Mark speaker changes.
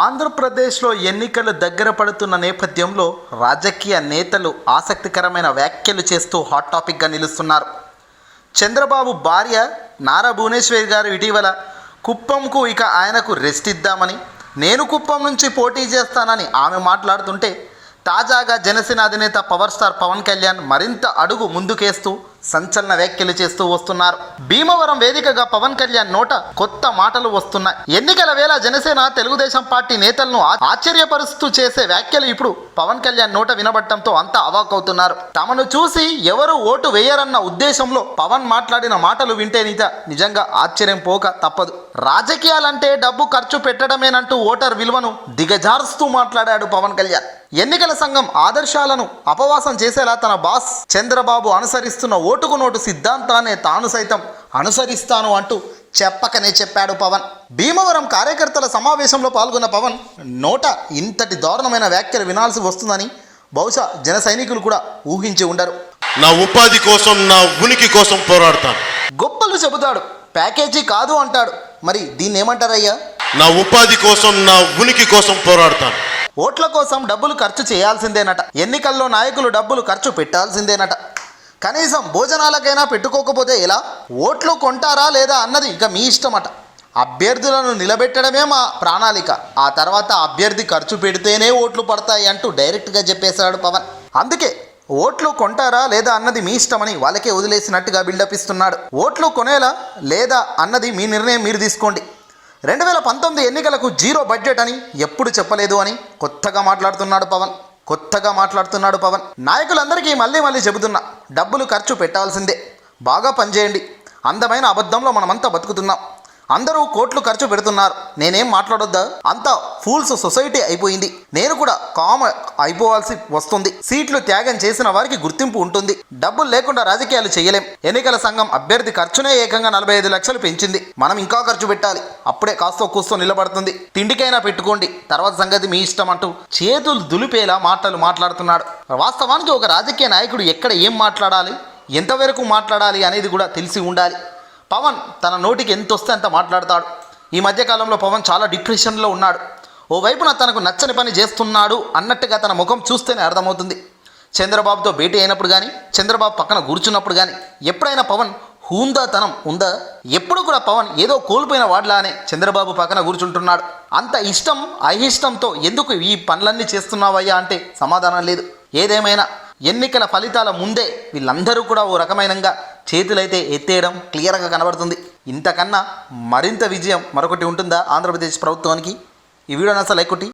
Speaker 1: ఆంధ్రప్రదేశ్లో ఎన్నికలు దగ్గర పడుతున్న నేపథ్యంలో రాజకీయ నేతలు ఆసక్తికరమైన వ్యాఖ్యలు చేస్తూ హాట్ టాపిక్గా నిలుస్తున్నారు. చంద్రబాబు భార్య నారా భువనేశ్వరి గారు ఇటీవల కుప్పంకు ఇక ఆయనకు రెస్ట్ ఇద్దామని నేను కుప్పం నుంచి పోటీ చేస్తానని ఆమె మాట్లాడుతుంటే తాజాగా జనసేన అధినేత పవర్ స్టార్ పవన్ కళ్యాణ్ మరింత అడుగు ముందుకేస్తూ సంచలన వ్యాఖ్యలు చేస్తూ వస్తున్నారు. భీమవరం వేదికగా పవన్ కళ్యాణ్ నోట కొత్త మాటలు వస్తున్నాయి. ఎన్నికల వేళ జనసేన తెలుగుదేశం పార్టీ నేతలను ఆశ్చర్యపరుస్తూ చేసే వ్యాఖ్యలు ఇప్పుడు పవన్ కళ్యాణ్ నోట వినబడటంతో అంతా అవాకవుతున్నారు. తమను చూసి ఎవరు ఓటు వేయరన్న ఉద్దేశంలో పవన్ మాట్లాడిన మాటలు వింటే నిజ నిజంగా ఆశ్చర్యం పోక తప్పదు. రాజకీయాలంటే డబ్బు ఖర్చు పెట్టడమేనంటూ ఓటర్ విలువను దిగజారుస్తూ మాట్లాడాడు పవన్ కళ్యాణ్. ఎన్నికల సంఘం ఆదర్శాలను అపవాసం చేసేలా తన బాస్ చంద్రబాబు అనుసరిస్తున్న ఓటుకు నోటు సిద్ధాంతాన్ని తాను సైతం అనుసరిస్తాను అంటూ చెప్పకనే చెప్పాడు పవన్. భీమవరం కార్యకర్తల సమావేశంలో పాల్గొన్న పవన్ నోట ఇంతటి దారుణమైన వ్యాఖ్యలు వినాల్సి వస్తుందని బహుశా జన సైనికులు కూడా ఊహించి ఉండరు.
Speaker 2: నా ఉపాధి కోసం నా ఉనికి కోసం పోరాడతాను.
Speaker 1: గొప్పలు చెబుతాడు ప్యాకేజీ కాదు అంటాడు. మరి దీన్ని ఏమంటారయ్యా
Speaker 2: నా ఉపాధి కోసం నా ఉనికి కోసం పోరాడతాను.
Speaker 1: ఓట్ల కోసం డబ్బులు ఖర్చు చేయాల్సిందేనట. ఎన్నికల్లో నాయకులు డబ్బులు ఖర్చు పెట్టాల్సిందేనట. కనీసం భోజనాలకైనా పెట్టుకోకపోతే ఎలా? ఓట్లు కొంటారా లేదా అన్నది ఇక మీ ఇష్టమట. అభ్యర్థులను నిలబెట్టడమే మా ప్రణాళిక. ఆ తర్వాత అభ్యర్థి ఖర్చు పెడితేనే ఓట్లు పడతాయి అంటూ డైరెక్ట్గా చెప్పేశాడు పవన్. అందుకే ఓట్లు కొంటారా లేదా అన్నది మీ ఇష్టమని వాళ్ళకే వదిలేసినట్టుగా బిల్డప్ ఇస్తున్నాడు. ఓట్లు కొనేలా లేదా అన్నది మీ నిర్ణయం మీరు తీసుకోండి. రెండు వేల పంతొమ్మిది ఎన్నికలకు జీరో బడ్జెట్ అని ఎప్పుడు చెప్పలేదు అని కొత్తగా మాట్లాడుతున్నాడు పవన్. కొత్తగా మాట్లాడుతున్నాడు పవన్. నాయకులందరికీ మళ్ళీ మళ్ళీ చెబుతున్నా డబ్బులు ఖర్చు పెట్టాల్సిందే. బాగా పనిచేయండి. అందమైన అబద్ధంలో మనమంతా బతుకుతున్నాం. అందరూ కోట్లు ఖర్చు పెడుతున్నారు. నేనేం మాట్లాడొద్దా? అంతా ఫూల్స్ సొసైటీ అయిపోయింది. నేను కూడా కామ అయిపోవాల్సి వస్తుంది. సీట్లు త్యాగం చేసిన వారికి గుర్తింపు ఉంటుంది. డబ్బులు లేకుండా రాజకీయాలు చేయలేం. ఎన్నికల సంఘం అభ్యర్థి ఖర్చునే ఏకంగా నలభై ఐదు లక్షలు పెంచింది. మనం ఇంకా ఖర్చు పెట్టాలి. అప్పుడే కాస్త కూస్తో నిలబడుతుంది. తిండికైనా పెట్టుకోండి. తర్వాత సంగతి మీ ఇష్టం అంటూ చేతులు దులిపేలా మాటలు మాట్లాడుతున్నాడు. వాస్తవానికి ఒక రాజకీయ నాయకుడు ఎక్కడ ఏం మాట్లాడాలి? ఎంతవరకు మాట్లాడాలి అనేది కూడా తెలిసి ఉండాలి. పవన్ తన నోటికి ఎంత వస్తే అంత మాట్లాడతాడు. ఈ మధ్యకాలంలో పవన్ చాలా డిప్రెషన్లో ఉన్నాడు. ఓవైపున తనకు నచ్చని పని చేస్తున్నాడు అన్నట్టుగా తన ముఖం చూస్తేనే అర్థమవుతుంది. చంద్రబాబుతో భేటీ అయినప్పుడు కానీ చంద్రబాబు పక్కన కూర్చున్నప్పుడు కానీ ఎప్పుడైనా పవన్ హూందాతనం ఉందా? ఎప్పుడు కూడా పవన్ ఏదో కోల్పోయిన వాడ్లానే చంద్రబాబు పక్కన కూర్చుంటున్నాడు. అంత ఇష్టం అయిష్టంతో ఎందుకు ఈ పనులన్నీ చేస్తున్నావయ్యా అంటే సమాధానం లేదు. ఏదేమైనా ఎన్నికల ఫలితాల ముందే వీళ్ళందరూ కూడా ఓ రకమైనగా చేతులైతే ఎత్తేయడం క్లియర్గా కనబడుతుంది. ఇంతకన్నా మరింత విజయం మరొకటి ఉంటుందా ఆంధ్రప్రదేశ్ ప్రభుత్వానికి? ఈ వీడియో నచ్చ లైక్ కొట్టి